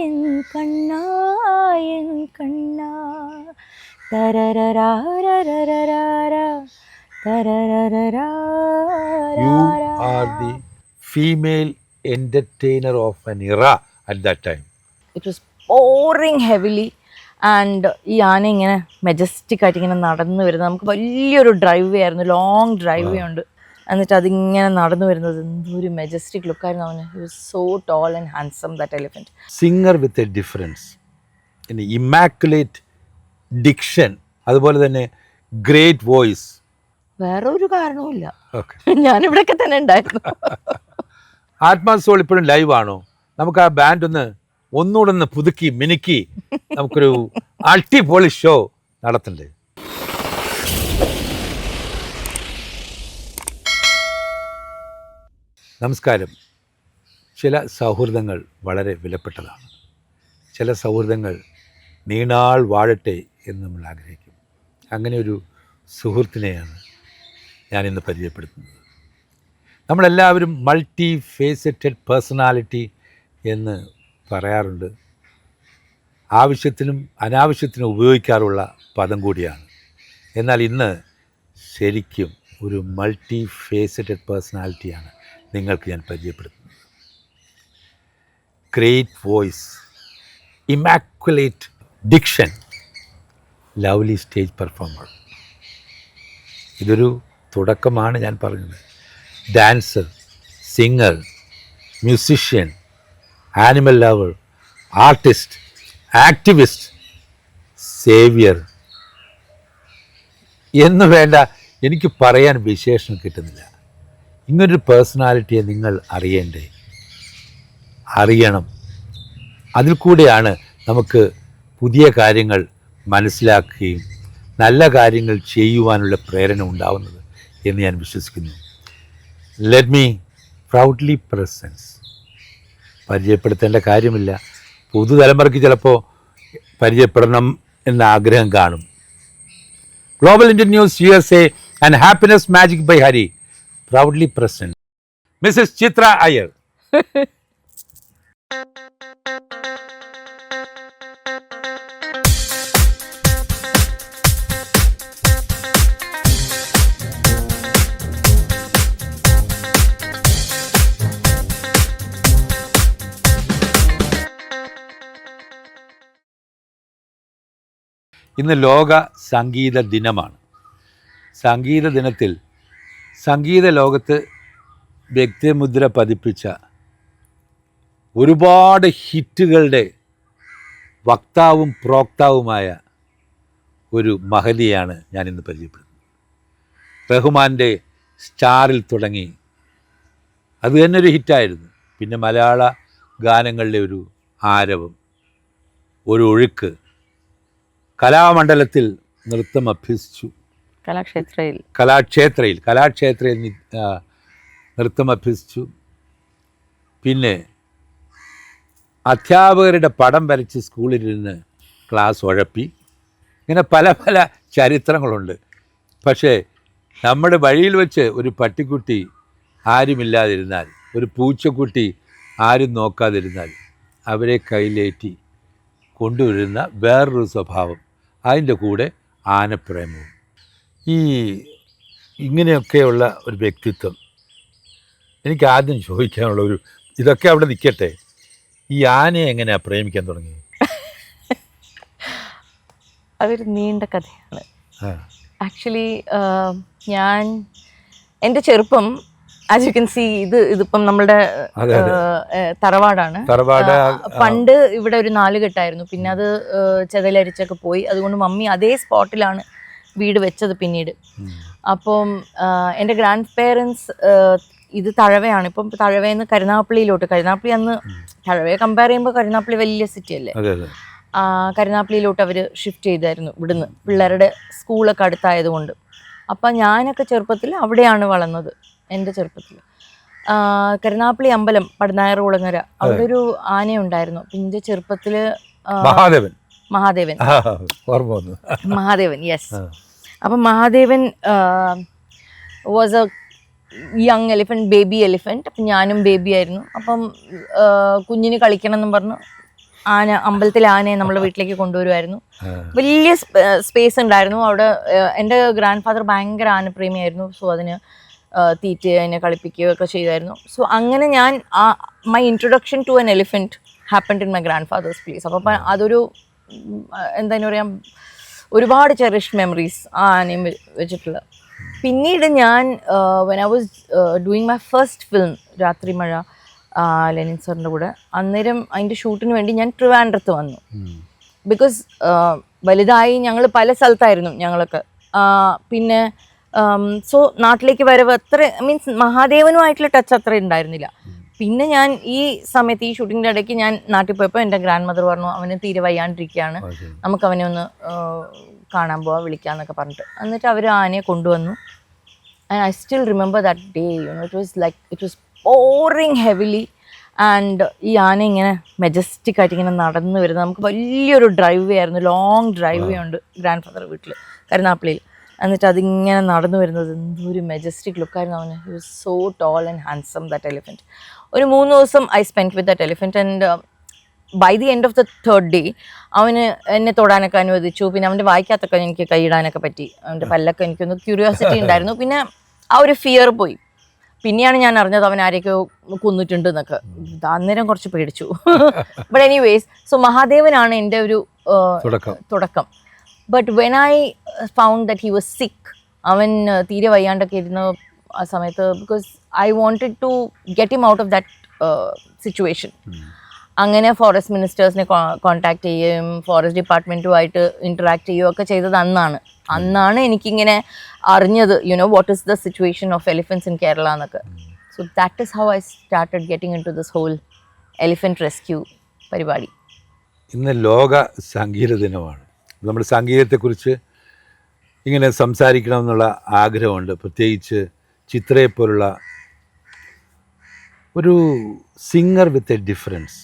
N Kanna N Kanna female entertainer of an era at that time. And ഈ ആന ഇങ്ങനെ majestic ആയിട്ട് ഇങ്ങനെ നടന്നു വരുന്നത്. നമുക്ക് വലിയൊരു ഡ്രൈവ് ആയിരുന്നു. ലോങ് ഡ്രൈവ് ഉണ്ട്. എന്നിട്ട് അതിങ്ങനെ നടന്നു വരുന്നത് എന്തൊരു മെജസ്റ്റിക് ലുക്കായിരുന്നു അവന്. He was so tall and handsome that elephant singer with a difference immaculate diction അതുപോലെ തന്നെ ഗ്രേറ്റ് വോയിസ് വേറെ ഒരു കാരണവുമില്ല ഞാൻ ഞാനിവിടെയൊക്കെ തന്നെ ഉണ്ടായിരുന്നു. ആത്മാ സോൾ ഇപ്പോഴും ലൈവ് ആണോ? നമുക്ക് ആ ബാൻഡ് ഒന്ന് ഒന്നുകൂടെ ഒന്ന് പുതുക്കി മിനുക്കി നമുക്കൊരു അൾട്ടി പോളി ഷോ നടത്തണ്ടേ? നമസ്കാരം. ചില സൗഹൃദങ്ങൾ വളരെ വിലപ്പെട്ടതാണ്. ചില സൗഹൃദങ്ങൾ നീണാൾ വാഴട്ടെ എന്ന് നമ്മൾ ആഗ്രഹിക്കും. അങ്ങനെ ഒരു സുഹൃത്തിനെയാണ് ഞാനിന്ന് പരിചയപ്പെടുത്തുന്നത്. നമ്മളെല്ലാവരും മൾട്ടി ഫേസറ്റഡ് പേഴ്സണാലിറ്റി എന്ന് പറയാറുണ്ട്. ആവശ്യത്തിനും അനാവശ്യത്തിനും ഉപയോഗിക്കാറുള്ള പദം കൂടിയാണ്. എന്നാൽ ഇന്ന് ശരിക്കും ഒരു മൾട്ടി ഫേസറ്റഡ് പേഴ്സണാലിറ്റിയാണ് നിങ്ങൾക്ക് ഞാൻ പരിചയപ്പെടുത്തുന്നത് great voice immaculate diction lovely stage performer ഇതൊരു തുടക്കമാണ് ഞാൻ പറഞ്ഞത്. Dancer singer musician animal lover artist activist saviour എന്ന് വേണ്ട എനിക്ക് പറയാൻ വിശേഷണം കിട്ടുന്നില്ല. ഇങ്ങനൊരു പേഴ്സണാലിറ്റിയെ നിങ്ങൾ അറിയേണ്ടേ? അറിയണം. അതിൽ കൂടെയാണ് നമുക്ക് പുതിയ കാര്യങ്ങൾ മനസ്സിലാക്കുകയും നല്ല കാര്യങ്ങൾ ചെയ്യുവാനുള്ള പ്രേരണ ഉണ്ടാവുന്നത് എന്ന് ഞാൻ വിശ്വസിക്കുന്നു. ലെറ്റ് മീ പ്രൗഡ്ലി പ്രസൻസ് പരിചയപ്പെടുത്തേണ്ട കാര്യമില്ല. പുതുതലമുറയ്ക്ക് ചിലപ്പോൾ പരിചയപ്പെടണം എന്ന ആഗ്രഹം കാണും. Global Indian news U S A and happiness magic by Hari proudly present Mrs. Chitra Iyer ഇന്ന് ലോക സംഗീത ദിനമാണ് സംഗീത ദിനത്തിൽ സംഗീത ലോകത്ത് വ്യക്തിമുദ്ര പതിപ്പിച്ച ഒരുപാട് ഹിറ്റുകളുടെ വക്താവും പ്രോക്താവുമായ ഒരു മഹലിയാണ് ഞാനിന്ന് പരിചയപ്പെടുന്നത്. റഹ്മാന്റെ സ്റ്റാറിൽ തുടങ്ങി. അത് തന്നെ ഒരു ഹിറ്റായിരുന്നു. പിന്നെ മലയാള ഗാനങ്ങളിലെ ഒരു ആരവം ഒരു ഒഴുക്ക് കലാമണ്ഡലത്തിൽ നൃത്തം അഭ്യസിച്ചു. കലാക്ഷേത്രയിൽ. കലാക്ഷേത്രയിൽ കലാക്ഷേത്രയിൽ നൃത്തം അഭ്യസിച്ചു. പിന്നെ അധ്യാപകരുടെ പടം വരച്ച് സ്കൂളിൽ നിന്ന് ക്ലാസ് ഉഴപ്പി. ഇങ്ങനെ പല പല ചരിത്രങ്ങളുണ്ട്. പക്ഷേ നമ്മുടെ വഴിയിൽ വെച്ച് ഒരു പട്ടിക്കുട്ടി ആരുമില്ലാതിരുന്നാൽ ഒരു പൂച്ചക്കുട്ടി ആരും നോക്കാതിരുന്നാൽ അവരെ കയ്യിലേറ്റി കൊണ്ടുവരുന്ന വേറൊരു സ്വഭാവം അതിന്റെ കൂടെ ആനപ്രേമവും. ഈ ഇങ്ങനെയൊക്കെയുള്ള ഒരു വ്യക്തിത്വം എനിക്ക് ആദ്യം ചോദിക്കാനുള്ള ഒരു ഇതൊക്കെ അവിടെ നിൽക്കട്ടെ. ഈ ആനയെ എങ്ങനെയാ പ്രേമിക്കാൻ തുടങ്ങി അതൊരു നീണ്ട കഥയാണ്. ആക്ച്വലി ഞാൻ എന്റെ ചെറുപ്പം ആസ് യു കെൻ സി ഇത് ഇതിപ്പം ഏഹ്, തറവാടാണ്. പണ്ട് ഇവിടെ ഒരു നാലുകെട്ടായിരുന്നു പിന്നെ അത് ചെതലരിച്ചൊക്കെ പോയി. അതുകൊണ്ട് മമ്മി അതേ സ്പോട്ടിലാണ് വീട് വെച്ചത് പിന്നീട്. അപ്പം എന്റെ ഗ്രാൻഡ് പേരൻസ് ഇത് തഴവയാണ്. ഇപ്പം തഴവയെന്ന് കരുനാപ്പള്ളിയിലോട്ട് കരുനാപ്പള്ളി അന്ന് തഴവയെ കമ്പയർ ചെയ്യുമ്പോൾ കരുനാപ്പള്ളി വലിയ സിറ്റി അല്ലേ? കരുനാപ്പള്ളിയിലോട്ട് അവർ ഷിഫ്റ്റ് ചെയ്തായിരുന്നു ഇവിടുന്ന്. പിള്ളേരുടെ സ്കൂളൊക്കെ അടുത്തായതുകൊണ്ട്. അപ്പം ഞാനൊക്കെ ചെറുപ്പത്തിൽ അവിടെയാണ് വളർന്നത് എന്റെ ചെറുപ്പത്തിൽ. കരുനാപ്പള്ളി അമ്പലം പടനായർ കുളങ്ങര അവിടെ ഒരു ആനയുണ്ടായിരുന്നു. അപ്പം എന്റെ ചെറുപ്പത്തിൽ മഹാദേവൻ. മഹാദേവൻ. ആ, ഓർമ്മ വന്നു. മഹാദേവൻ യെസ്. അപ്പം Mahadevan was a young elephant baby elephant അപ്പം ഞാനും ബേബി ആയിരുന്നു. അപ്പം കുഞ്ഞിന് കളിക്കണം എന്നും പറഞ്ഞു ആന അമ്പലത്തിലെ ആനയെ നമ്മളെ വീട്ടിലേക്ക് കൊണ്ടുവരുമായിരുന്നു. വലിയ സ്പേസ് ഉണ്ടായിരുന്നു. അവിടെ എന്റെ ഗ്രാൻഡ് ഫാദർ ഭയങ്കര ആനപ്രേമിയായിരുന്നു. സോ അതിന് തീറ്റ അതിനെ കളിപ്പിക്കുകയൊക്കെ ചെയ്തായിരുന്നു. സോ അങ്ങനെ ഞാൻ my introduction to an elephant happened in my grandfather's place അപ്പോൾ അപ്പം അതൊരു എന്താ പറയാ ഒരുപാട് ചെറിഷ് മെമ്മറീസ് ആ ആനയും വെച്ചിട്ടുള്ള. പിന്നീട് ഞാൻ when I was doing my first film Rathri Mazha Lenin സാറിന്റെ കൂടെ അന്നേരം അതിന്റെ ഷൂട്ടിന് വേണ്ടി ഞാൻ ട്രിവാൻഡ്രത്ത് വന്നു. ബിക്കോസ് വലുതായി ഞങ്ങൾ പല സ്ഥലത്തായിരുന്നു ഞങ്ങളൊക്കെ. പിന്നെ സോ നാട്ടിലേക്ക് വരവ് അത്ര മീൻസ് മഹാദേവനുമായിട്ടുള്ള ടച്ച് അത്ര ഉണ്ടായിരുന്നില്ല. പിന്നെ ഞാൻ ഈ സമയത്ത് ഈ ഷൂട്ടിങ്ങിന്റെ ഇടയ്ക്ക് ഞാൻ നാട്ടിൽ പോയപ്പോൾ എന്റെ ഗ്രാൻഡ് മദർ പറഞ്ഞു അവന് തീരെ വയ്യാണ്ടിരിക്കുകയാണ് നമുക്ക് അവനെ ഒന്ന് കാണാൻ പോവാ വിളിക്കാന്നൊക്കെ പറഞ്ഞിട്ട്. എന്നിട്ട് അവർ ആനയെ കൊണ്ടുവന്നു. And I still remember that day you know it was like it was roaring heavily and ഈ ആന ഇങ്ങനെ മെജസ്റ്റിക് ആയിട്ട് ഇങ്ങനെ നടന്നു വരുന്നത്. നമുക്ക് വലിയൊരു ഡ്രൈവ് ആയിരുന്നു ലോങ് ഡ്രൈവ് ഉണ്ട് ഗ്രാൻഡ് ഫാദർ വീട്ടിൽ കരുനാപ്പിളിയിൽ എന്നിട്ട് അതിങ്ങനെ നടന്നു വരുന്നത് എന്തൊരു മെജസ്റ്റിക് ലുക്കായിരുന്നു അവന്. He was so tall and handsome that elephant ഒരു മൂന്ന് ദിവസം I spend with that elephant and by the end of the third day അവന് എന്നെ തൊടാനൊക്കെ അനുവദിച്ചു. പിന്നെ അവന്റെ വായിക്കാത്തൊക്കെ എനിക്ക് കൈയിടാനൊക്കെ പറ്റി. അവന്റെ പല്ലൊക്കെ എനിക്കൊന്ന് ക്യൂരിയോസിറ്റി ഉണ്ടായിരുന്നു. പിന്നെ ആ ഒരു ഫിയർ പോയി. പിന്നെയാണ് ഞാൻ അറിഞ്ഞത് അവൻ ആരെയൊക്കെയോ കൊന്നിട്ടുണ്ട് എന്നൊക്കെ അന്നേരം കുറച്ച് പേടിച്ചു. ബട്ട് എനിവേസ് സോ മഹാദേവനാണ് എന്റെ ഒരു തുടക്കം. But when I found that he was sick അവൻ uh, തീരെ വയ്യാണ്ടൊക്കെ ഇരുന്ന ആ സമയത്ത് because I wanted to get him out of that situation അങ്ങനെ ഫോറസ്റ്റ് മിനിസ്റ്റേഴ്സിനെ കോൺടാക്ട് ചെയ്യുകയും ഫോറസ്റ്റ് ഡിപ്പാർട്ട്മെന്റുമായിട്ട് ഇന്ററാക്ട് ചെയ്യുകയും ഒക്കെ ചെയ്തത് അന്നാണ്. അന്നാണ് എനിക്കിങ്ങനെ അറിഞ്ഞത് you know what is the situation of elephants in Kerala എന്നൊക്കെ. So that is how I started getting into this whole elephant rescue പരിപാടി. ഇന്ന് ലോക സംഗീത ദിനമാണ്. നമ്മൾ സംഗീതത്തെക്കുറിച്ച് ഇങ്ങനെ സംസാരിക്കണമെന്നുള്ള ആഗ്രഹമുണ്ട്. പ്രത്യേകിച്ച് ചിത്രയെപ്പോലുള്ള ഒരു സിംഗർ വിത്ത് എ ഡിഫറൻസ്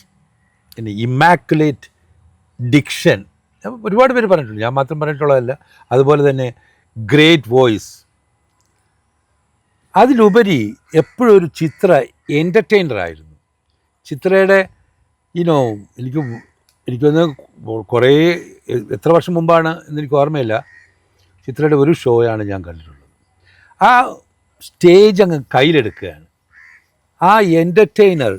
പിന്നെ ഇമാക്കുലേറ്റ് ഡിക്ഷൻ ഒരുപാട് പേര് പറഞ്ഞിട്ടുണ്ട്. ഞാൻ മാത്രം പറഞ്ഞിട്ടുള്ളതല്ല. അതുപോലെ തന്നെ ഗ്രേറ്റ് വോയിസ് അതിലുപരി എപ്പോഴും ഒരു ചിത്ര എന്റർടൈനറായിരുന്നു ചിത്രയുടെ ഇനോ എനിക്ക് എനിക്കൊന്ന് കുറേ എത്ര വർഷം മുമ്പാണ് എന്നെനിക്ക് ഓർമ്മയില്ല. ചിത്രയുടെ ഒരു ഷോയാണ് ഞാൻ കണ്ടിട്ടുള്ളത്. ആ സ്റ്റേജ് അങ്ങ് കയ്യിലെടുക്കുകയാണ്. ആ എന്റർടൈനർ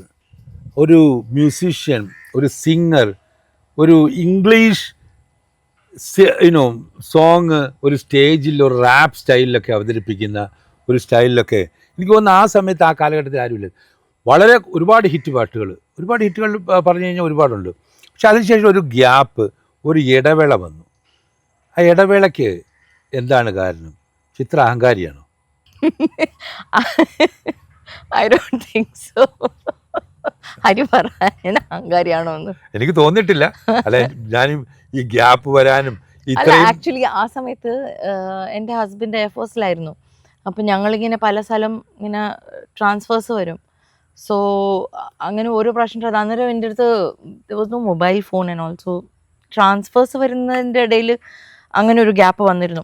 ഒരു മ്യൂസീഷ്യൻ ഒരു സിംഗർ ഒരു ഇംഗ്ലീഷ് യുനോ സോങ് ഒരു സ്റ്റേജിൽ ഒരു റാപ്പ് സ്റ്റൈലിലൊക്കെ അവതരിപ്പിക്കുന്ന ഒരു സ്റ്റൈലിലൊക്കെ എനിക്ക് തോന്നുന്നു ആ സമയത്ത് ആ കാലഘട്ടത്തിൽ ആരുമില്ല. വളരെ ഒരുപാട് ഹിറ്റ് പാട്ടുകൾ ഒരുപാട് ഹിറ്റുകൾ പറഞ്ഞു കഴിഞ്ഞാൽ ഒരുപാടുണ്ട്. പക്ഷെ അതിനുശേഷം ഒരു ഗ്യാപ്പ് ഒരു ഇടവേള വന്നു. ആ ഇടവേളയ്ക്ക് എന്താണ് കാരണം? ചിത്ര അഹങ്കാരിയാണോ? I don't think so Hari അഹങ്കാരിയാണോ എന്ന്. എനിക്ക് തോന്നിയിട്ടില്ല. അല്ല ഞാൻ ഈ ഗ്യാപ്പ് വരാനും അല്ല ആക്ച്വലി ആ സമയത്ത് എന്റെ ഹസ്ബൻഡ് എയർഫോഴ്സിലായിരുന്നു അപ്പം ഞങ്ങളിങ്ങനെ പല സ്ഥലം ഇങ്ങനെ ട്രാൻസ്ഫേഴ്സ് വരും. സോ അങ്ങനെ ഓരോ പ്രാവശ്യം അന്നേരം എന്റെ അടുത്ത് was no mobile phone and also transfers വരുന്നതിന്റെ ഇടയിൽ അങ്ങനെ ഒരു ഗ്യാപ്പ് വന്നിരുന്നു.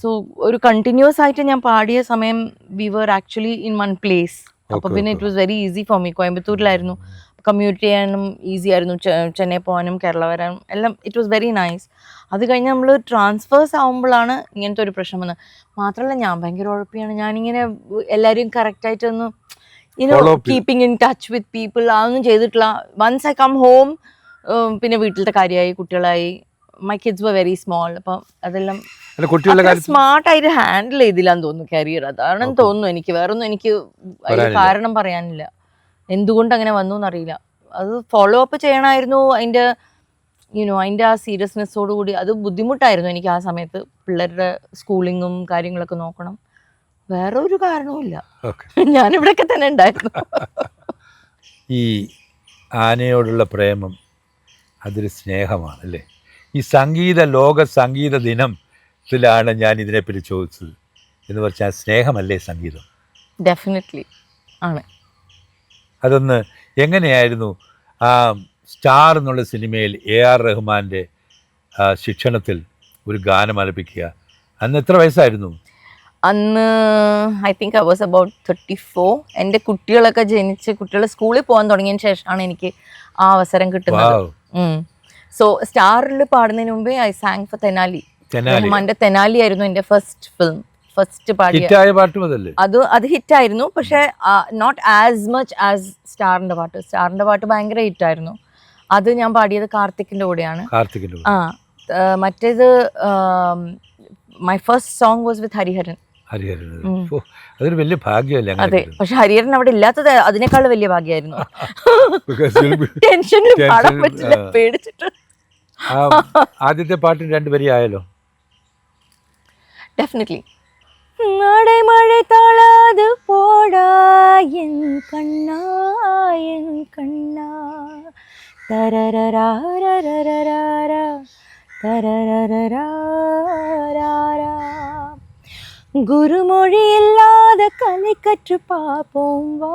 സോ ഒരു കണ്ടിന്യൂസ് ആയിട്ട് ഞാൻ പാടിയ സമയം we were actually in one place അപ്പോൾ പിന്നെ. It was very easy for me കോയമ്പത്തൂരിലായിരുന്നു. Commute ചെയ്യാനും ഈസി ആയിരുന്നു. ചെന്നൈ പോകാനും കേരള വരാനും എല്ലാം ഇറ്റ് വാസ് വെരി നൈസ് അത് കഴിഞ്ഞ് നമ്മൾ ട്രാൻസ്ഫേഴ്സ് ആകുമ്പോഴാണ് ഇങ്ങനത്തെ ഒരു പ്രശ്നം വന്നത്. മാത്രമല്ല ഞാൻ ഭയങ്കര ഉഴപ്പിയാണ്. ഞാനിങ്ങനെ എല്ലാവരെയും കറക്റ്റായിട്ട് ചെയ്യും. Keeping in touch with people അതൊന്നും ചെയ്തിട്ടില്ല. വൺസ് ഐ കം ഹോം പിന്നെ വീട്ടിലത്തെ കാര്യമായി കുട്ടികളായി. My kids were very small അപ്പം അതെല്ലാം സ്മാർട്ടായിട്ട് ഹാൻഡിൽ ചെയ്തില്ലാന്ന് തോന്നുന്നു കരിയർ അതാണെന്ന് തോന്നുന്നു എനിക്ക്. വേറൊന്നും എനിക്ക്. കാരണം പറയാനില്ല. എന്തുകൊണ്ട് അങ്ങനെ വന്നു എന്നറിയില്ല. അത് ഫോളോ അപ്പ് ചെയ്യണമായിരുന്നു അതിന്റെ യുനോ അതിന്റെ ആ സീരിയസ്നെസ്സോട് കൂടി അത് ബുദ്ധിമുട്ടായിരുന്നു എനിക്ക് ആ സമയത്ത് പിള്ളേരുടെ സ്കൂളിങ്ങും കാര്യങ്ങളൊക്കെ നോക്കണം. വേറെ ഒരു കാരണവുമില്ല ഞാനിവിടെയൊക്കെ തന്നെ ഉണ്ടായിരുന്നു. ഈ ആനയോടുള്ള പ്രേമം അതൊരു സ്നേഹമാണ് അല്ലേ? ഈ സംഗീത ലോക സംഗീത ദിനത്തിലാണ് ഞാൻ ഇതിനെപ്പറ്റി ചോദിച്ചത്. എന്ന് പറഞ്ഞാൽ സ്നേഹമല്ലേ സംഗീതം? ഡെഫിനറ്റ്ലി ആണ്. അതൊന്ന് എങ്ങനെയായിരുന്നു ആ സ്റ്റാർ എന്നുള്ള സിനിമയിൽ എ ആർ റഹ്മാന്റെ ശിക്ഷണത്തിൽ ഒരു ഗാനം ആലപിക്കുക? അന്ന് എത്ര വയസ്സായിരുന്നു? അന്ന് I think I was about thirty four എന്റെ കുട്ടികളൊക്കെ ജനിച്ച് കുട്ടികൾ സ്കൂളിൽ പോകാൻ തുടങ്ങിയതിന് ശേഷമാണ് എനിക്ക് ആ അവസരം കിട്ടുന്നത്. സോ സ്റ്റാറിൽ പാടുന്നതിന് മുമ്പേ ഐ സാങ് ഫോർ തെനാലി റഹ്മാന്റെ തെനാലി ആയിരുന്നു എന്റെ ഫസ്റ്റ് ഫിലിം ഫസ്റ്റ് പാടിയ. അത് അത് ഹിറ്റ് ആയിരുന്നു പക്ഷെ നോട്ട് ആസ് മച്ച് ആസ് സ്റ്റാറിന്റെ പാട്ട്. സ്റ്റാറിന്റെ പാട്ട് ഭയങ്കര ഹിറ്റ് ആയിരുന്നു അത് ഞാൻ പാടിയത് കാർത്തിക്കിന്റെ കൂടെയാണ്. ആ, മറ്റേത് my first song was with Hariharan Hariharan അതൊരു വലിയ ഭാഗ്യമല്ലേ അതെ പക്ഷെ ഹരിഹരൻ അവിടെ ഇല്ലാത്തത് അതിനേക്കാൾ വലിയ ഭാഗ്യമായിരുന്നു. ടെൻഷനിൽ പാടാൻ പറ്റില്ല പേടിച്ചിട്ട്. ആദ്യത്തെ പാട്ടിന് രണ്ടുപേരി ആയല്ലോ ഡെഫിനറ്റ്ലി മഴ മഴ താളാത് പോടാ എൻ കണ്ണാ എൻ കണ്ണാ. തരരരാ തരരരാ குருமொழி இல்லாத கலை கற்று பார்ப்போம் வா.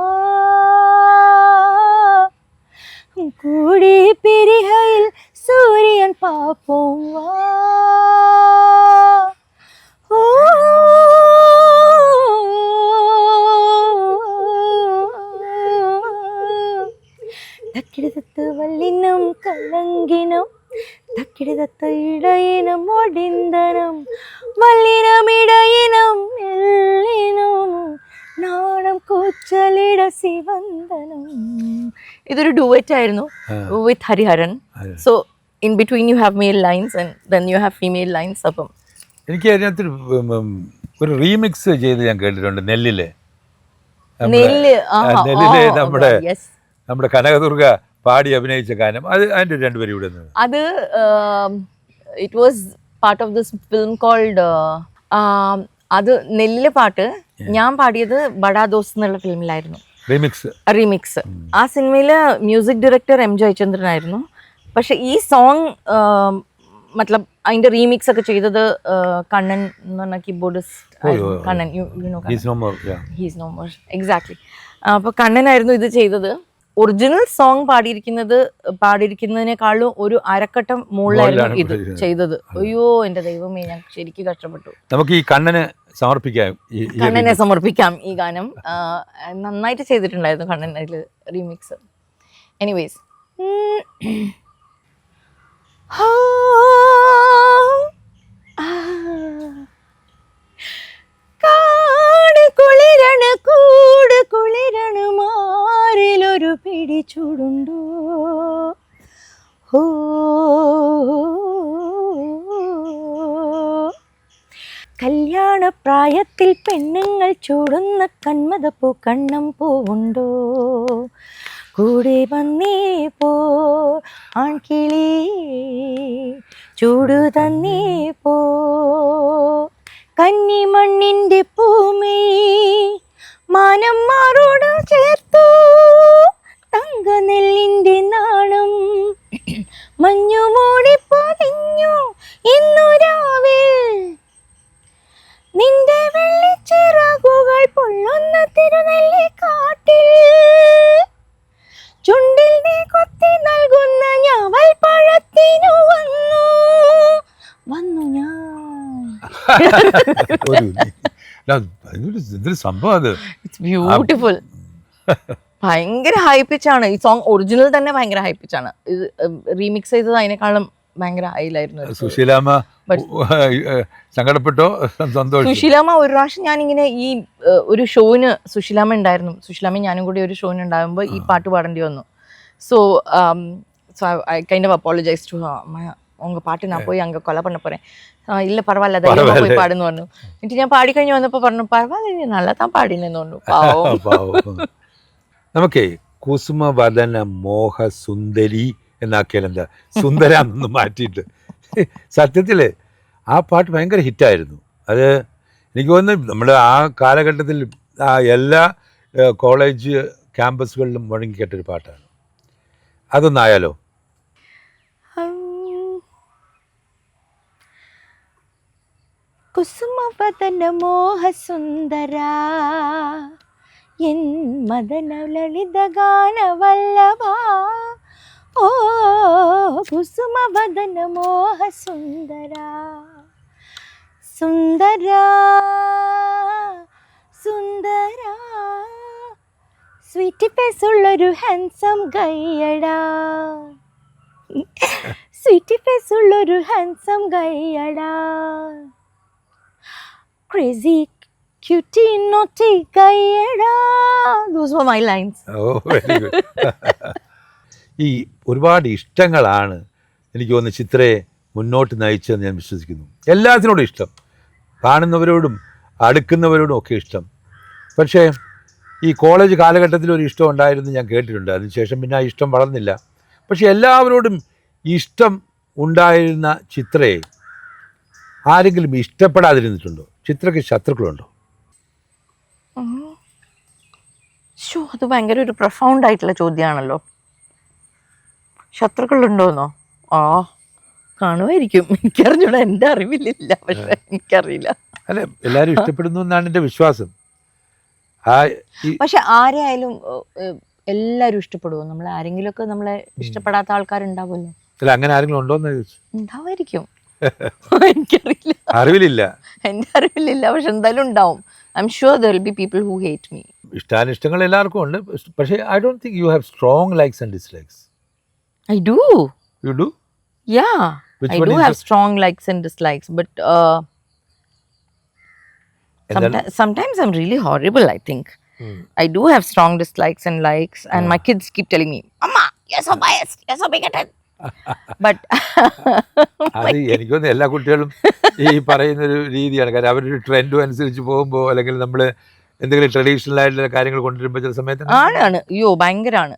கூடி பிரிகையில் சூரியன் பார்ப்போம் வா. தக்கிடத்து வல்லினம் கலங்கினம் കലങ്കിനം இடையினம் ஒடிந்தனம் மல்லினம் இடையினம் எல்லினும் നാണം കൂച്ചലിട സിവന്തനം. ഇതൊരു ഡുവറ്റ് ആയിരുന്നു with Hariharan. So in between you have male lines and then you have female lines അപ്പം. എനിക്ക് അതിനകത്ത് ഒരു റീമിക്സ് ചെയ്ത് ഞാൻ കേട്ടിട്ടുണ്ട് നെല്ലിലെ. നെല്ലിലെ നമ്മുടെ. നമ്മുടെ കനകദുർഗ പാടി അഭിനയിച്ച ഗാനം. അത് അതിന്റെ രണ്ടുപേരും ഇവിടെ നിന്ന്. അത് it was part of this film called അത് നെല്ല് പാട്ട്. ഞാൻ പാടിയത് ബഡാ ദോസ് എന്നുള്ള ഫിലിമിലായിരുന്നു. റീമിക്സ് റീമിക്സ് ആ സിനിമയിൽ മ്യൂസിക് ഡയറക്ടർ എം ജയചന്ദ്രൻ ആയിരുന്നു. പക്ഷെ ഈ സോങ് മത്ലബ് അതിന്റെ റീമിക്സ് ഒക്കെ ചെയ്തത് കണ്ണൻ എന്ന് പറഞ്ഞ keyboardist Kannan you know is no more he's no more exactly അപ്പോൾ കണ്ണനായിരുന്നു ഇത് ചെയ്തത്. ഒറിജിനൽ സോങ് പാടിയിരിക്കുന്നത് പാടിയിരിക്കുന്നതിനേക്കാളും ഒരു അരക്കട്ടം മുകളിലായിരുന്നു ഇത് ചെയ്തത്. അയ്യോ എന്റെ ദൈവമേ ഞാൻ ശരിക്കും കഷ്ടപ്പെട്ടു. നമുക്ക് ഈ കണ്ണന് സമർപ്പിക്കാം കണ്ണനെ സമർപ്പിക്കാം ഈ ഗാനം. നന്നായിട്ട് ചെയ്തിട്ടുണ്ടായിരുന്നു കണ്ണൻ അതിൽ റീമിക്സ് എനിവേസ് കാട് കുളിരണ കൂട് കുളിരണ മാറിലൊരു പിടി ചൂടുണ്ടോ. കല്യാണ പ്രായത്തിൽ പെണ്ണുങ്ങൾ ചൂടുന്ന കന്മതപ്പൂ കണ്ണം പൂവുണ്ടോ? കൂടെ വന്നേ പോ ആൺകിളി ചൂടു തന്നേ പോ. കന്നിമണ്ണിന്റെ പൂമേ എന്തൊരു സംഭവം അത്. ഇറ്റ്സ് ബ്യൂട്ടിഫുൾ ഭയങ്കര ഹൈ പിച്ചാണ് ഈ സോങ് ഒറിജിനൽ തന്നെ ഭയങ്കര ഹൈ പിച്ചാണ് ഇത് റീമിക്സ് ചെയ്തത് അതിനേക്കാളും ഭയങ്കര ഹൈലായിരുന്നു സുശീലാമ സങ്കടപ്പെട്ടോ? സന്തോഷം സുശീലാമ ഒരു പ്രാവശ്യം ഞാനിങ്ങനെ ഈ ഒരു ഷോന് സുശീലാമ ഉണ്ടായിരുന്നു. സുശീലാമ ഞാനും കൂടി ഒരു ഷോന് ഉണ്ടാകുമ്പോൾ ഈ പാട്ട് പാടേണ്ടി വന്നു. So so I kind of apologise to உங்க பாட்டு நான் போய் அங்கே கொலை பண்ண போறேன் ஆ, இல்ல பரவாயில்ல தைரியமா போய் பாடுன்னு പറഞ്ഞു എന്നിട്ട് ഞാൻ പാടി കഴിഞ്ഞ് വന്നപ്പോൾ പറഞ്ഞു പരവായില്ല നീ നല്ല താൻ പാടിനെന്ന് പറഞ്ഞു പാവം പാവം. നമുക്കേ കുസുമവദന മോഹ സുന്ദരി എന്നാക്കിയാൽ എന്താ സുന്ദര എന്നൊന്ന് മാറ്റിയിട്ട് സത്യത്തിൽ ആ പാട്ട് ഭയങ്കര ഹിറ്റായിരുന്നു അത് എനിക്ക് തോന്നുന്നു നമ്മുടെ ആ കാലഘട്ടത്തിൽ ആ എല്ലാ ഏഹ്, കോളേജ് ക്യാമ്പസുകളിലും മുഴങ്ങിക്കേട്ടൊരു പാട്ടാണ് അതൊന്നായാലോ കുസുമവദന മോഹസുന്ദര. എൻ മദന ലളിത ഗാനവല്ലവാ ഓ കുസുമവദന മോഹ സുന്ദര സുന്ദര. സ്വീറ്റ് പേസുള്ളൊരു ഹാൻസം കയ്യടാ സ്വീറ്റ് ഫേസ് ഉള്ളൊരു ഹാൻസം ഗൈയടാ crazy cutie naughty ഗൈയടാ those were my lines oh very good ഈ ഒരുപാട് ഇഷ്ടങ്ങളാണ് എനിക്ക് തോന്നുന്നു ചിത്രയെ മുന്നോട്ട് നയിച്ചതെന്ന് ഞാൻ വിശ്വസിക്കുന്നു. എല്ലാത്തിനോടും ഇഷ്ടം. കാണുന്നവരോടും അടുക്കുന്നവരോടും ഒക്കെ ഇഷ്ടം. പക്ഷേ ഈ കോളേജ് കാലഘട്ടത്തിൽ ഒരു ഇഷ്ടം ഉണ്ടായിരുന്നു ഞാൻ കേട്ടിട്ടുണ്ട്. അതിനുശേഷം പിന്നെ ആ ഇഷ്ടം വളർന്നില്ല. പക്ഷേ എല്ലാവരോടും ഇഷ്ടം ഉണ്ടായിരുന്ന ചിത്രയെ ആരെങ്കിലും ഇഷ്ടപ്പെടാതിരുന്നിട്ടുണ്ടോ? ചിത്രയ്ക്ക് ശത്രുക്കളുണ്ടോ? ശോ അത് ഭയങ്കര ഒരു പ്രൊഫൗണ്ട് ആയിട്ടുള്ള ചോദ്യമാണല്ലോ. ശത്രുക്കളുണ്ടോന്നോ? ആ കാണുമായിരിക്കും. എനിക്കറിഞ്ഞൂടാ എന്റെ അറിവിലില്ല പക്ഷെ എനിക്കറിയില്ല. അല്ലെ എല്ലാവരും ഇഷ്ടപ്പെടുന്നു എന്നാണ് എന്റെ വിശ്വാസം. പക്ഷെ ആരെയായാലും എല്ലാവരും ഇഷ്ടപ്പെടുമോ നമ്മളെ ആരെങ്കിലുമൊക്കെ നമ്മളെ ഇഷ്ടപ്പെടാത്ത ആൾക്കാരുണ്ടാവുമല്ലോ. അല്ല അങ്ങനെ ആരെങ്കിലും ഉണ്ടോ എന്ന് ചോദിച്ചു? ഉണ്ടാവുമായിരിക്കും എനിക്കറിയില്ല അറിവിലില്ല എന്റെ അറിവിലില്ല പക്ഷെ എന്തായാലും ഉണ്ടാവും I'm sure there will be people who hate me ഇഷ്ടാനിഷ്ടങ്ങൾ എല്ലാവർക്കും ഉണ്ട് പക്ഷേ I don't think you have strong likes and dislikes I do you do Yeah, Which I one do is have the- strong likes and dislikes, but uh, എന്താണ് someti- sometimes I'm really horrible. I think I do have strong dislikes and likes, and my kids keep telling me, "Mama, you're so biased. You're so bigoted." but അത് എനിക്കൊന്ന് എല്ലാ കുട്ടികളും ഈ പറയുന്ന ഒരു രീതിയാണ്. കാരണം അവരൊരു ട്രെൻഡും അനുസരിച്ച് പോകുമ്പോൾ അല്ലെങ്കിൽ നമ്മൾ എന്തെങ്കിലും ട്രഡീഷണൽ ആയിട്ടുള്ള കാര്യങ്ങൾ കൊണ്ടുവരുമ്പോൾ ചില സമയത്ത് ആണാണ് അയ്യോ ഭയങ്കരമാണ്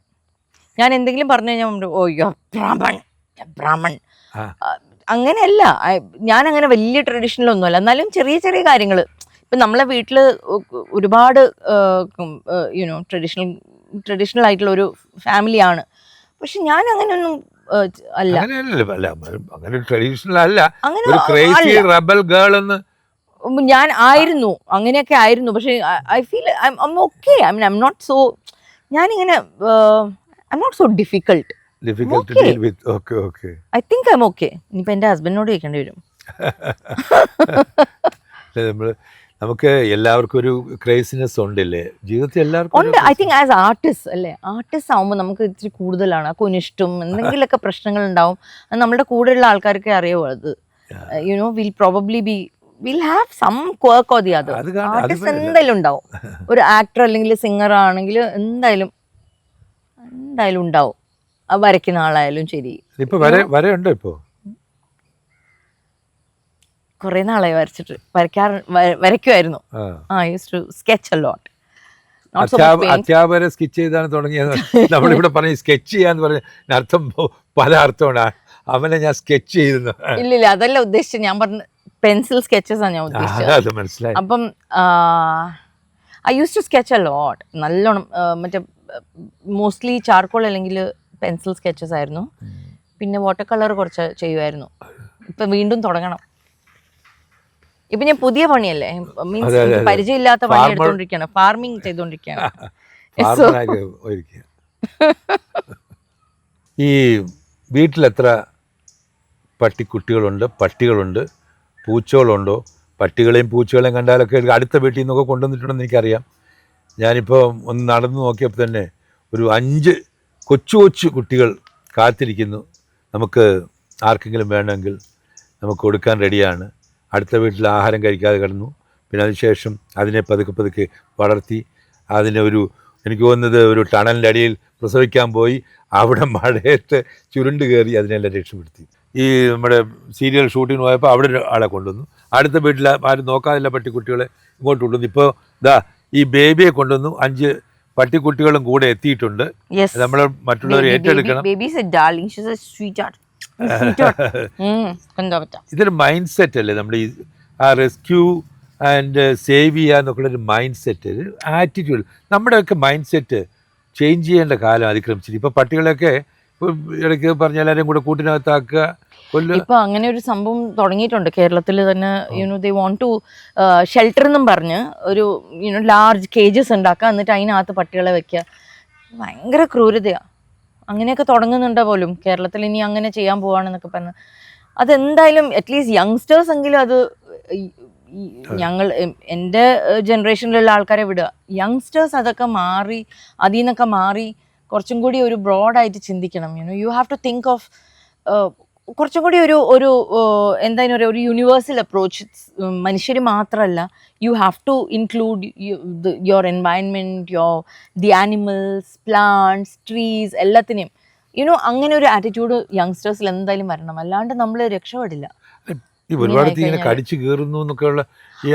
ഞാൻ എന്തെങ്കിലും പറഞ്ഞു കഴിഞ്ഞാൽ ഓയ്യോ ബ്രാഹ്മൺ ബ്രാഹ്മൺ അങ്ങനെയല്ല. ഞാൻ അങ്ങനെ വലിയ ട്രഡീഷണൽ ഒന്നുമല്ല. എന്നാലും ചെറിയ ചെറിയ കാര്യങ്ങൾ ഇപ്പം നമ്മളെ വീട്ടിൽ ഒരുപാട് യുനോ ട്രഡീഷണൽ ട്രഡീഷണൽ ആയിട്ടുള്ള ഒരു ഫാമിലിയാണ് പക്ഷെ ഞാൻ അങ്ങനെയൊന്നും അല്ല. അങ്ങനെ ട്രഡീഷണൽ അല്ല. ഒരു ക്രേസി റബൽ ഗേൾ എന്ന് ഞാൻ ആയിരുന്നു. അങ്ങനെയൊക്കെ ആയിരുന്നു. പക്ഷേ I feel okay I mean I'm not so ഞാനിങ്ങനെ I'm not so difficult I think I'm okay ഇനിയിപ്പോൾ എന്റെ ഹസ്ബൻഡിനോട് ചോദിക്കേണ്ടി വരും. നമ്മൾ നമുക്ക് എല്ലാവർക്കും ഒരു ക്രേസിനെസ് ഉണ്ടല്ലേ? ജീവിതത്തിൽ എല്ലാവർക്കും ഉണ്ട്. ഐ തിങ്ക് ആസ് ആർട്ടിസ്റ്റ് അല്ലേ? ആർട്ടിസ്റ്റ് ആകുമ്പോൾ നമുക്ക് ഇത്തിരി കൂടുതലാണ്. കുനിഷ്ടും എന്തെങ്കിലുമൊക്കെ പ്രശ്നങ്ങൾ ഉണ്ടാവും അത് നമ്മുടെ കൂടെയുള്ള ആൾക്കാർക്ക് അറിയോ അത്. You know will probably be will have some quirk or the അത് അത് ആർട്ടിസ്റ്റ് എന്തായാലും ഉണ്ടാവും. ഒരു ആക്ടർ അല്ലെങ്കിൽ സിംഗർ ആണെങ്കിൽ എന്തായാലും എന്തായാലും ഉണ്ടാവും. വരയ്ക്കുന്ന ആളായാലും ശരി. ഇപ്പൊ വരെ വരയുണ്ടോ ഇപ്പോ? കുറേ നാളായി വരച്ചിട്ട് വരയ്ക്കാറ് വര- വരയ്ക്കുമായിരുന്നു ആ. യൂസ് ടു സ്കെച്ച് ലോട്ട് അധ്യാപ അധ്യാപകരെ സ്കെച്ച് ചെയ്താണ് തുടങ്ങിയത്. നമ്മളിവിടെ പറഞ്ഞ സ്കെച്ച് ചെയ്യാന്ന് പറഞ്ഞ അർത്ഥം പല അർത്ഥമാണ്. അവനെ ഞാൻ സ്കെച്ച് ചെയ്തിരുന്നു ഇല്ലില്ല അതല്ല ഉദ്ദേശിച്ചത്. ഞാൻ പറഞ്ഞ പെൻസിൽ സ്കെച്ചസ് ആണ് ഞാൻ ഉദ്ദേശിച്ചത്. അപ്പം I use to sketch a lot നല്ലോണം മറ്റേ മോസ്റ്റ്ലി ചാർക്കോൾ അല്ലെങ്കിൽ പെൻസിൽ സ്കെച്ചസ് ആയിരുന്നു. പിന്നെ വാട്ടർ കളർ കുറച്ച് ചെയ്യുമായിരുന്നു ഇപ്പം വീണ്ടും തുടങ്ങണം. ഇപ്പൊ ഞാൻ പുതിയ പണിയല്ലേ? മീൻസ്. പരിചയമില്ലാത്ത പണി എടുത്തോണ്ടിരിക്കാണ് എടുത്തോണ്ടിരിക്കുകയാണ് ഫാർമിങ് ചെയ്തോണ്ടിരിക്കുകയാണ് പോയിരിക്കുക ഈ വീട്ടിലെത്ര പട്ടിക്കുട്ടികളുണ്ട് പട്ടികളുണ്ട് പൂച്ചകളുണ്ടോ? പട്ടികളെയും പൂച്ചകളെയും കണ്ടാലൊക്കെ അടുത്ത വീട്ടിൽ നിന്നൊക്കെ കൊണ്ടുവന്നിട്ടുണ്ടെന്ന് എനിക്കറിയാം. ഞാനിപ്പോൾ ഒന്ന് നടന്നു നോക്കിയപ്പോൾ തന്നെ ഒരു അഞ്ച് കൊച്ചു കൊച്ചു കുട്ടികൾ കാത്തിരിക്കുന്നു. നമുക്ക് ആർക്കെങ്കിലും വേണമെങ്കിൽ നമുക്ക് കൊടുക്കാൻ റെഡിയാണ് അടുത്ത വീട്ടിൽ ആഹാരം കഴിക്കാതെ കിടന്നു. പിന്നെ അതിനുശേഷം അതിനെ പതുക്കെ പതുക്കെ വളർത്തി അതിനെ ഒരു എനിക്ക് തോന്നുന്നത് ഒരു ടണലിന്റെ അടിയിൽ പ്രസവിക്കാൻ പോയി. അവിടെ മഴയത്ത് ചുരുണ്ട് കയറി അതിനെല്ലാം രക്ഷപ്പെടുത്തി. ഈ നമ്മുടെ സീരിയൽ ഷൂട്ടിങ്ങിന് പോയപ്പോൾ അവിടെ ആളെ കൊണ്ടുവന്നു. അടുത്ത വീട്ടിൽ ആരും നോക്കാതില്ല പട്ടിക്കുട്ടികളെ ഇങ്ങോട്ട് കൊണ്ടുവന്നു. ഇപ്പോൾ ദാ ഈ ബേബിയെ കൊണ്ടുവന്നു. അഞ്ച് പട്ടിക്കുട്ടികളും കൂടെ എത്തിയിട്ടുണ്ട്. നമ്മൾ മറ്റുള്ളവരെ ഏറ്റെടുക്കണം. ഇതൊരു മൈൻഡ് സെറ്റ് അല്ലേ? നമ്മൾ ഈ ആ റെസ്ക്യൂ ആൻഡ് സേവ് ചെയ്യുക എന്നൊക്കെ ഒരു മൈൻഡ് സെറ്റ് ഒരു ആറ്റിറ്റ്യൂഡ് നമ്മുടെയൊക്കെ മൈൻഡ് സെറ്റ് ചേഞ്ച് ചെയ്യേണ്ട കാലം അതിക്രമിച്ചിട്ട്. ഇപ്പോൾ പട്ടികളൊക്കെ ഇടയ്ക്ക് പറഞ്ഞ എല്ലാവരും കൂടെ കൂട്ടിനകത്താക്കുക ഇപ്പൊ അങ്ങനെ ഒരു സംഭവം തുടങ്ങിയിട്ടുണ്ട്. കേരളത്തിൽ തന്നെ you know they want to shelter എന്നും പറഞ്ഞ് ഒരു യുനോ ലാർജ് കേജസ് ഉണ്ടാക്കുക. എന്നിട്ട് അതിനകത്ത് പട്ടികളെ വെക്കുക. ഭയങ്കര ക്രൂരതയാ. അങ്ങനെയൊക്കെ തുടങ്ങുന്നുണ്ട് പോലും? കേരളത്തിൽ ഇനി അങ്ങനെ ചെയ്യാൻ പോവാണെന്നൊക്കെ പറഞ്ഞ്. അതെന്തായാലും അറ്റ്ലീസ്റ്റ് യങ്സ്റ്റേഴ്സ് എങ്കിലും അത് ഞങ്ങൾ എന്റെ ജനറേഷനിലുള്ള ആൾക്കാരെ വിടുക. യങ്സ്റ്റേഴ്സ് അതൊക്കെ മാറി അതിൽ നിന്നൊക്കെ മാറി കുറച്ചും കൂടി ഒരു ബ്രോഡായിട്ട് ചിന്തിക്കണം. You know you have to think of കുറച്ചും കൂടി ഒരു ഒരു എന്താ പറയുക ഒരു യൂണിവേഴ്സൽ അപ്രോച്ച് മനുഷ്യർ മാത്രമല്ല you have to include your environment your the animals plants trees എല്ലാത്തിനെയും. യുനോ അങ്ങനെ ഒരു ആറ്റിറ്റ്യൂഡ് യങ്സ്റ്റേഴ്സിൽ എന്തായാലും വരണം. അല്ലാണ്ട് നമ്മൾ രക്ഷപ്പെടില്ല. ഈ ഒരുപാട്. കടിച്ചു കീറുന്നു എന്നൊക്കെയുള്ള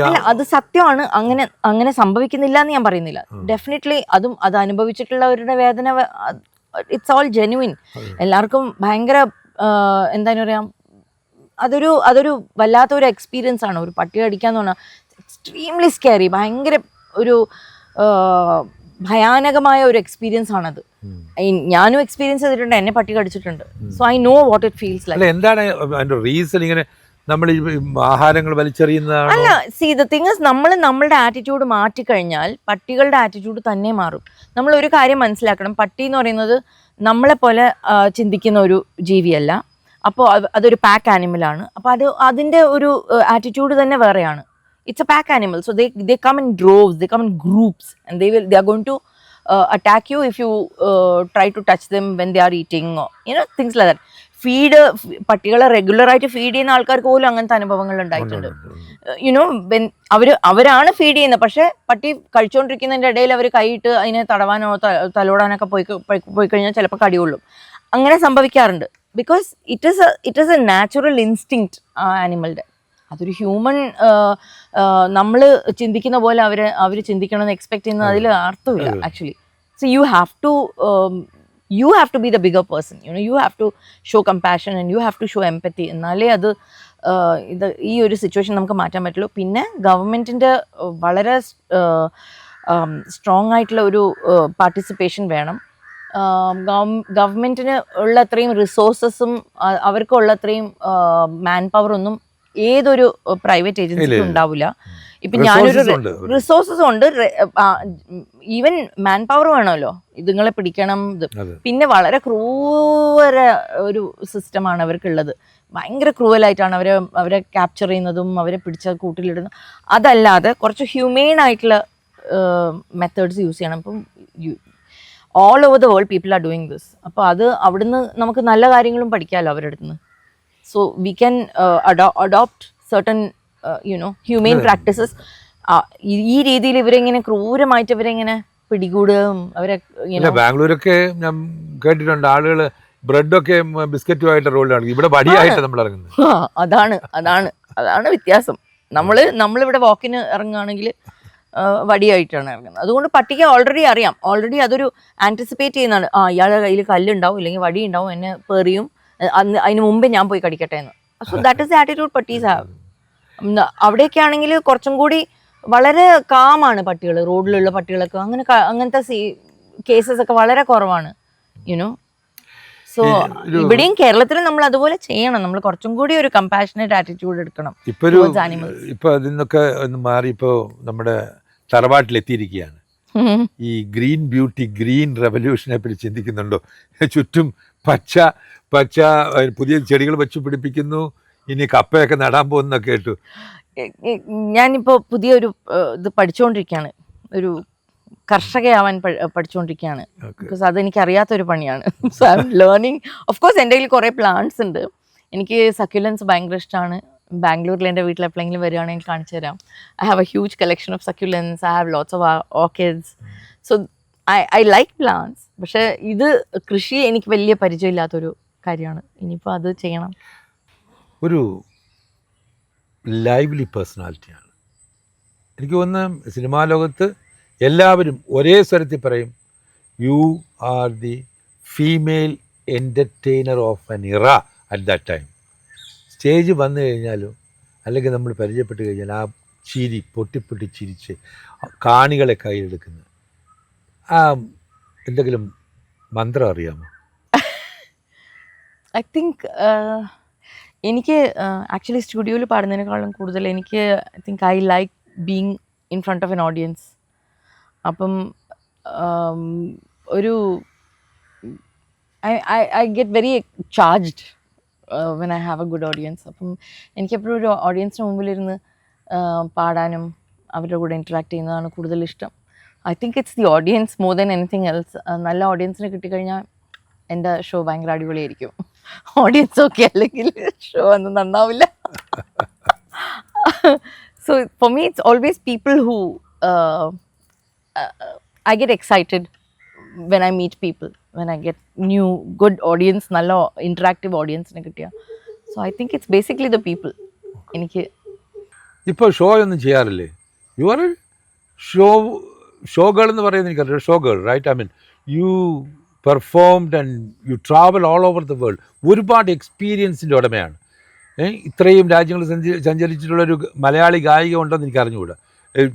അല്ല അത് സത്യമാണ്. അങ്ങനെ അങ്ങനെ സംഭവിക്കുന്നില്ല എന്ന് ഞാൻ പറയുന്നില്ല. ഡെഫിനറ്റ്ലി അതും അത് അനുഭവിച്ചിട്ടുള്ളവരുടെ വേദന ഇറ്റ്സ് ഓൾ ജെനുവിൻ എല്ലാവർക്കും ഭയങ്കര എന്താ പറയാ അതൊരു അതൊരു വല്ലാത്തൊരു എക്സ്പീരിയൻസ് ആണ്. ഒരു പട്ടി കടിക്കാന്ന് പറഞ്ഞാൽ എക്സ്ട്രീംലി സ്കെയറി ഭയങ്കര ഒരു ഭയാനകമായ ഒരു എക്സ്പീരിയൻസ് ആണത്. ഞാനും എക്സ്പീരിയൻസ് ചെയ്തിട്ടുണ്ട് എന്നെ പട്ടി കടിച്ചിട്ടുണ്ട്. So I know what it feels like അല്ല എന്താണ് അതിന്റെ റീസൺ ഇങ്ങനെ നമ്മൾ ആഹാരങ്ങൾ വലിച്ചെറിയുന്നതാണോ? അല്ല സി ദ തിങ് ഇസ് നമ്മൾ നമ്മളുടെ ആറ്റിറ്റ്യൂഡ് മാറ്റിക്കഴിഞ്ഞാൽ പട്ടികളുടെ ആറ്റിറ്റ്യൂഡ് തന്നെ മാറും. നമ്മൾ ഒരു കാര്യം മനസ്സിലാക്കണം. പട്ടി എന്ന് പറയുന്നത് നമ്മളെ പോലെ ചിന്തിക്കുന്ന ഒരു ജീവിയല്ല. അപ്പോൾ അതൊരു പാക്ക് ആനിമലാണ് അപ്പോൾ അത് അതിന്റെ ഒരു ആറ്റിറ്റ്യൂഡ് തന്നെ വേറെയാണ്. It's a pack animal so they they come in droves they come in groups and they will they are going to attack you if you try to touch them when they are eating you know things like that feed പട്ടികളെ റെഗുലറായിട്ട് feed ചെയ്യുന്ന ആൾക്കാർക്ക് പോലും അങ്ങനത്തെ അനുഭവങ്ങൾ ഉണ്ടായിട്ടുണ്ട്. You know അവർ അവരാണ് feed ചെയ്യുന്നത്. പക്ഷെ പട്ടി കഴിച്ചുകൊണ്ടിരിക്കുന്നതിന്റെ ഇടയിൽ അവർ കൈയിട്ട് അതിനെ തടവാനോ തലോടാനൊക്കെ പോയി പോയി- കഴിഞ്ഞാൽ ചിലപ്പോൾ കടികൊള്ളും. അങ്ങനെ സംഭവിക്കാറുണ്ട്. Because it is it is a natural instinct ആ ആനിമലിന്റെ അതൊരു ഹ്യൂമൻ നമ്മൾ ചിന്തിക്കുന്ന പോലെ അവർ അവർ ചിന്തിക്കണമെന്ന് എക്സ്പെക്ട് ചെയ്യുന്ന അതിൽ അർത്ഥമില്ല actually so you have to you have to be the bigger person you know you have to show compassion and you have to show empathy എന്നാലേ അത് ഇത് ഈ ഒരു സിറ്റുവേഷൻ നമുക്ക് മാറ്റാൻ പറ്റുള്ളൂ. പിന്നെ ഗവൺമെന്റിന്റെ വളരെ സ്ട്രോങ് ആയിട്ടുള്ള ഒരു പാർട്ടിസിപ്പേഷൻ വേണം. ഗവൺമെന്റിന് ഉള്ള അത്രയും റിസോഴ്സസും അവർക്കുള്ള അത്രയും മാൻ പവർ ഒന്നും ഏതൊരു പ്രൈവറ്റ് ഏജൻസിക്കും ഉണ്ടാവില്ല ഇപ്പൊ ഞാനൊരു റിസോഴ്സസ് ഉണ്ട് ഈവൻ മാൻ പവർ വേണമല്ലോ. ഇതുങ്ങളെ പിടിക്കണം. ഇത് പിന്നെ വളരെ ക്രൂര ഒരു സിസ്റ്റമാണ് അവർക്കുള്ളത്. ഭയങ്കര ക്രൂവലായിട്ടാണ് അവരെ അവരെ ക്യാപ്ചർ ചെയ്യുന്നതും അവരെ പിടിച്ച കൂട്ടിലിടുന്നതും. അതല്ലാതെ കുറച്ച് ഹ്യൂമെയിൻ ആയിട്ടുള്ള മെത്തേഡ്സ് യൂസ് ചെയ്യണം. ഇപ്പം all over the world people are doing this അപ്പോൾ അത് അവിടുന്ന് നമുക്ക് നല്ല കാര്യങ്ങളും പഠിക്കാമല്ലോ അവരുടെ അടുത്ത് നിന്ന്. So certain, uh, you know, humane yeah. practices. ഈ രീതിയിൽ ഇവരെങ്ങനെ ക്രൂരമായിട്ട് ഇവരെങ്ങനെ പിടികൂടുകയും അവരെ ബാംഗ്ലൂരൊക്കെ ഞാൻ കേട്ടിട്ടുണ്ട്. ആളുകൾ ബ്രെഡൊക്കെ ബിസ്ക്കറ്റുമായിട്ട് റോളിലാണ് ഇവിടെ വടിയായിട്ട് നമ്മൾ ഇറങ്ങുന്നത് അതാണ് അതാണ് അതാണ് വ്യത്യാസം. നമ്മൾ നമ്മളിവിടെ വാക്കിന് ഇറങ്ങുകയാണെങ്കിൽ വടിയായിട്ടാണ് ഇറങ്ങുന്നത്. അതുകൊണ്ട് പട്ടിക ഓൾറെഡി അറിയാം. ഓൾറെഡി അതൊരു ആന്റിസിപ്പേറ്റ് ചെയ്യുന്നതാണ്. ആ ഇയാളുടെ കയ്യിൽ കല്ലുണ്ടാവും ഇല്ലെങ്കിൽ വടി ഉണ്ടാവും എന്നെ പേറിയും. അന്ന് അതിന് മുമ്പേ ഞാൻ പോയി കടിക്കട്ടെ എന്ന്. സോ ദാറ്റ് ഇസ് ആറ്റിറ്റ്യൂഡ് പട്ടീസ് ഹാവ് അവിടെയൊക്കെ ആണെങ്കിൽ കുറച്ചും കൂടി വളരെ കാമാണ് പട്ടികൾ റോഡിലുള്ള പട്ടികളൊക്കെ. അങ്ങനെ അങ്ങനത്തെ സീ കേസസ് ഒക്കെ വളരെ കുറവാണ് യുനോ സോ ഇവിടെയും കേരളത്തിൽ നമ്മൾ അതുപോലെ ചെയ്യണം. നമ്മൾ കുറച്ചും കൂടി ഒരു കമ്പാഷനേറ്റ് ആറ്റിറ്റ്യൂഡ് എടുക്കണം ഇപ്പൊ ഒരു ഇപ്പൊ അതിൽ നിന്നൊക്കെ ഒന്ന് മാറി ഇപ്പോ നമ്മുടെ തറവാട്ടിലെത്തിയിരിക്കുകയാണ്. ഈ ഗ്രീൻ ബ്യൂട്ടി ഗ്രീൻ റെവല്യൂഷനെ പറ്റി ചിന്തിക്കുന്നുണ്ടോ? ചുറ്റും പച്ച പച്ച പുതിയ ചെടികൾ വെച്ച് പിടിപ്പിക്കുന്നു. ഇനി കപ്പയൊക്കെ നടാൻ പോകുന്ന കേട്ടു. ഞാനിപ്പോൾ പുതിയൊരു ഇത് പഠിച്ചുകൊണ്ടിരിക്കുകയാണ് ഒരു കർഷകയാവാൻ പഠി- പഠിച്ചുകൊണ്ടിരിക്കുകയാണ്. ബിക്കോസ് അതെനിക്ക് അറിയാത്തൊരു പണിയാണ്. So I'm learning of course എന്റെ കയ്യിൽ കുറേ പ്ലാന്റ്സ് ഉണ്ട്. എനിക്ക് സക്യുലൻസ് ഭയങ്കര ഇഷ്ടമാണ് ബാംഗ്ലൂരിൽ എന്റെ വീട്ടിൽ എപ്പോഴെങ്കിലും വരികയാണെങ്കിൽ കാണിച്ചു തരാം. I have a huge collection of succulents I have lots of orchids so I I like plants പക്ഷെ ഇത് കൃഷി എനിക്ക് വലിയ പരിചയമില്ലാത്തൊരു കാര്യമാണ്. ഇനിയിപ്പോൾ അത് ചെയ്യണം. ഒരു ലൈവ്ലി പേഴ്സണാലിറ്റിയാണ് എനിക്ക് ഒന്ന് സിനിമാ ലോകത്ത് എല്ലാവരും ഒരേ സ്വരത്തിൽ പറയും you are the female entertainer of an era at that time stage വന്നു കഴിഞ്ഞാലും അല്ലെങ്കിൽ നമ്മൾ പരിചയപ്പെട്ട് കഴിഞ്ഞാൽ ആ ചിരി പൊട്ടിപ്പൊട്ടി ചിരിച്ച് കാണികളെ കയ്യിലെടുക്കുന്നു. ആ എന്തെങ്കിലും മന്ത്രം അറിയാമോ? ഐ തിങ്ക് എനിക്ക് ആക്ച്വലി സ്റ്റുഡിയോയിൽ പാടുന്നതിനേക്കാളും കൂടുതൽ എനിക്ക് I think I like being in front of an audience അപ്പം um, ഒരു I I get very charged when I have a good audience അപ്പം എനിക്കെപ്പോഴും ഒരു ഓഡിയൻസിന് മുമ്പിലിരുന്ന് uh, പാടാനും അവരുടെ കൂടെ ഇന്ററാക്ട് ചെയ്യുന്നതാണ് കൂടുതൽ ഇഷ്ടം. I think it's the audience more than anything else നല്ല ഓഡിയൻസിനെ കിട്ടിക്കഴിഞ്ഞാൽ എന്റെ ഷോ ഭയങ്കര അടിപൊളിയായിരിക്കും. ഓഡിയൻസ് ഓക്കെ അല്ലെങ്കിൽ ഷോ ഒന്നും നന്നാവില്ല. So for me it's always people who I get excited when I meet people when I get new good audience നല്ല ഇൻട്രാക്റ്റീവ് ഓഡിയൻസിനെ കിട്ടിയ. So I think it's basically the people എനിക്ക് ഇപ്പോൾ show ഒന്നും ചെയ്യാറില്ലേ? You are show show girl എന്ന് പറയുന്നത് എനിക്കറിയാം girl right I mean you performed and you travel all over the world ഒരുപാട് എക്സ്പീരിയൻസിന്റെ ഉടമയാണ്. ഇത്രയും രാജ്യങ്ങൾ സഞ്ചരി സഞ്ചരിച്ചിട്ടുള്ളൊരു മലയാളി ഗായിക ഉണ്ടെന്ന് എനിക്ക് അറിഞ്ഞുകൂടാ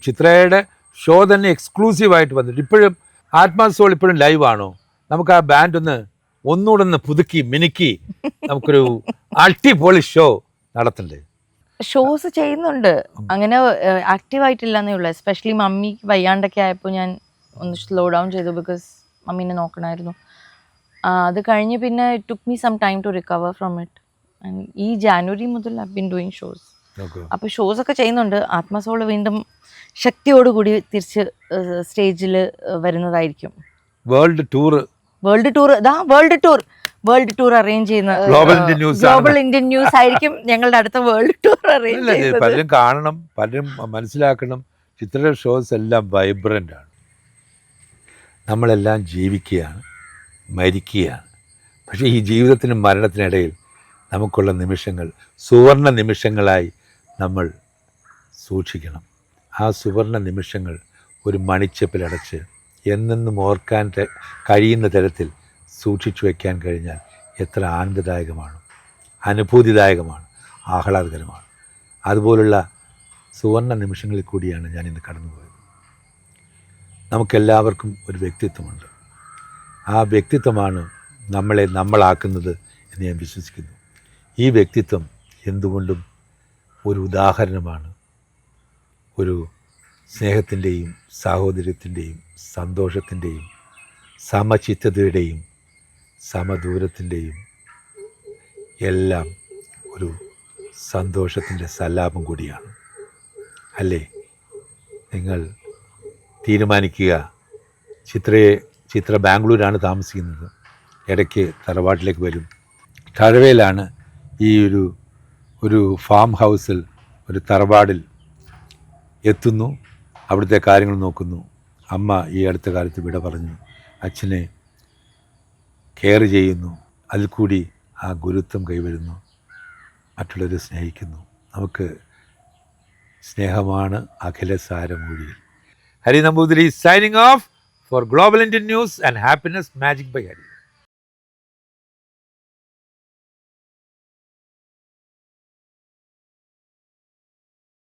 ചിത്രയുടെ ഷോ തന്നെ എക്സ്ക്ലൂസീവായിട്ട് വന്നിട്ട് ഇപ്പോഴും ആത്മാസോൾ ഇപ്പോഴും ലൈവ് ആണോ? നമുക്ക് ആ ബാൻഡ് ഒന്ന് ഒന്നുകൂടെ ഒന്ന് പുതുക്കി മിനുക്കി നമുക്കൊരു അൾട്ടിപൊളി ഷോ നടത്തണ്ടേ? ഷോസ് ചെയ്യുന്നുണ്ട്. അങ്ങനെ ആക്റ്റീവ് ആയിട്ടില്ല എന്നേ ഉള്ളൂ. എസ്പെഷ്യലി മമ്മി വയ്യാണ്ടൊക്കെ ആയപ്പോൾ ഞാൻ ഒന്ന് സ്ലോ ഡൗൺ ചെയ്തു ബിക്കോസ് മമ്മീനെ നോക്കണമായിരുന്നു അത് കഴിഞ്ഞ് പിന്നെ took me some time to recover from it ഈ ജാനുവരി മുതൽ ഐ ബിൻ ഡൂയിങ് ഷോസ് അപ്പൊ അപ്പോൾ ഷോസ് ഒക്കെ ചെയ്യുന്നുണ്ട്. ആത്മസോൾ വീണ്ടും ശക്തിയോടുകൂടി തിരിച്ച് സ്റ്റേജിൽ വരുന്നതായിരിക്കും. വേൾഡ് ടൂർ വേൾഡ് ടൂർ ഇതാ world tour world tour arrange ചെയ്യുന്ന Global Indian News Global Indian News ആയിരിക്കും ഞങ്ങളുടെ അടുത്ത വേൾഡ് ടൂർ അറേഞ്ച് ചെയ്യുന്നത്. പലരും കാണണം പലരും മനസ്സിലാക്കണം. ചിത്ര ഷോസ് എല്ലാം വൈബ്രന്റ് ആണ്. നമ്മളെല്ലാം ജീവിക്കുകയാണ് മരിക്കുകയാണ്. പക്ഷേ ഈ ജീവിതത്തിനും മരണത്തിനിടയിൽ നമുക്കുള്ള നിമിഷങ്ങൾ സുവർണ നിമിഷങ്ങളായി നമ്മൾ സൂക്ഷിക്കണം. ആ സുവർണ നിമിഷങ്ങൾ ഒരു മണിച്ചപ്പിലടച്ച് എന്നെന്നും ഓർക്കാൻ കഴിയുന്ന തരത്തിൽ സൂക്ഷിച്ചു വയ്ക്കാൻ കഴിഞ്ഞാൽ എത്ര ആനന്ദദായകമാണ് അനുഭൂതിദായകമാണ് ആഹ്ലാദകരമാണ്. അതുപോലുള്ള സുവർണ നിമിഷങ്ങളിൽ കൂടിയാണ് ഞാൻ ഇന്ന് കടന്നുപോയത്. നമുക്കെല്ലാവർക്കും ഒരു വ്യക്തിത്വമുണ്ട്. ആ വ്യക്തിത്വമാണ് നമ്മളെ നമ്മളാക്കുന്നത് എന്ന് ഞാൻ വിശ്വസിക്കുന്നു. ഈ വ്യക്തിത്വം എന്തുകൊണ്ടും ഒരു ഉദാഹരണമാണ്. ഒരു സ്നേഹത്തിന്റെയും സാഹോദര്യത്തിന്റെയും സന്തോഷത്തിന്റെയും സമചിത്തതയുടെയും സമദൂരത്തിന്റെയും എല്ലാം ഒരു സന്തോഷത്തിന്റെ സല്ലാപം കൂടിയാണ്. അല്ലേ? നിങ്ങൾ തീരുമാനിക്കുക. ചിത്രയെ ചിത്ര ബാംഗ്ലൂരാണ് താമസിക്കുന്നത്. ഇടയ്ക്ക് തറവാട്ടിലേക്ക് വരും. തഴവയിലാണ് ഈ ഒരു ഒരു ഫാം ഹൗസിൽ ഒരു തറവാടിൽ എത്തുന്നു. അവിടുത്തെ കാര്യങ്ങൾ നോക്കുന്നു. അമ്മ ഈ അടുത്ത കാലത്ത് വിട പറഞ്ഞു. അച്ഛനെ കെയർ ചെയ്യുന്നു. അതിൽ കൂടി ആ ഗുരുത്വം കൈവരുന്നു. മറ്റുള്ളവരെ സ്നേഹിക്കുന്നു. നമുക്ക് സ്നേഹമാണ് Akhila Saramoozhiyil Hari Namboothiri signing off for Global Indian News and happiness magic by Hari